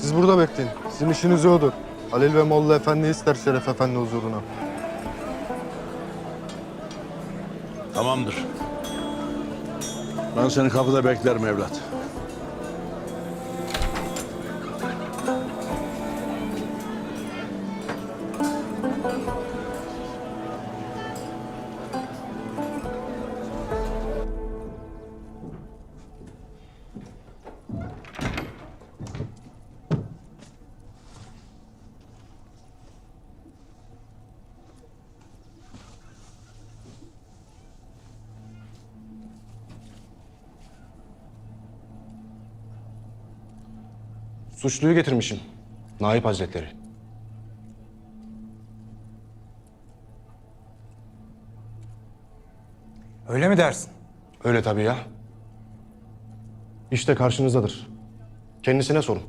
Siz burada bekleyin. Sizin işiniz odur. Halil ve Molla Efendi ister Şeref Efendi huzuruna. Tamamdır. Ben seni kapıda beklerim evlat. Suçluyu getirmişim. Naip Hazretleri. Öyle mi dersin? Öyle tabii ya. İşte karşınızdadır. Kendisine sorun.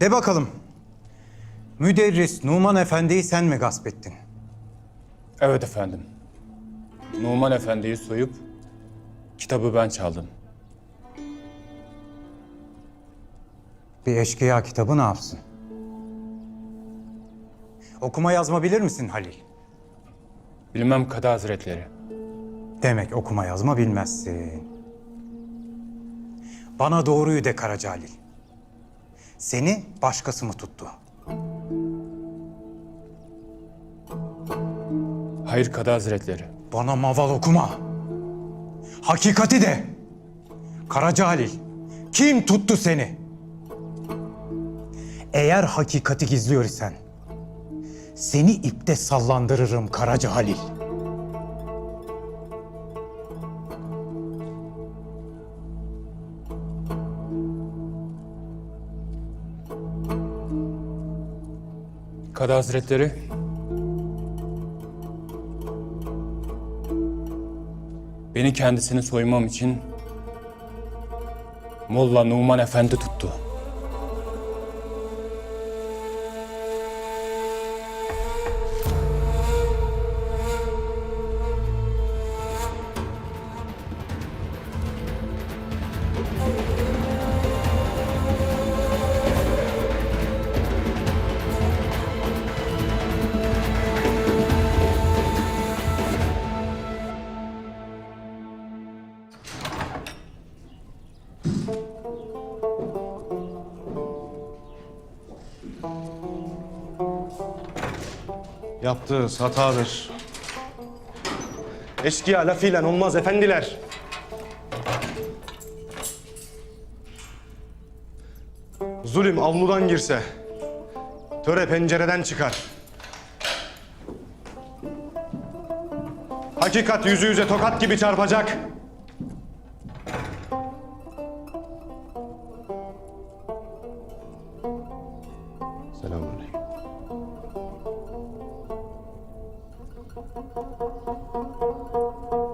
De bakalım. Müderris Numan Efendi'yi sen mi gasp ettin? Evet efendim. Numan Efendi'yi soyup kitabı ben çaldım. Bir eşkıya kitabı ne yapsın? Okuma yazma bilir misin Halil? Bilmem Kadı Hazretleri. Demek okuma yazma bilmezsin. Bana doğruyu de Karaca Halil. Seni başkası mı tuttu? Hayır Kadı Hazretleri. Bana maval okuma. Hakikati de. Karaca Halil, kim tuttu seni? Eğer hakikati gizliyor isen, seni ipte sallandırırım Karaca Halil. Kadı Hazretleri. Beni kendisini soymam için Molla Numan Efendi tuttu. Yaptığınız hatadır. Eskiya lafıyla olmaz efendiler. Zulüm avludan girse, töre pencereden çıkar. Hakikat yüzü yüze tokat gibi çarpacak. Selamünaleyküm. Thank you.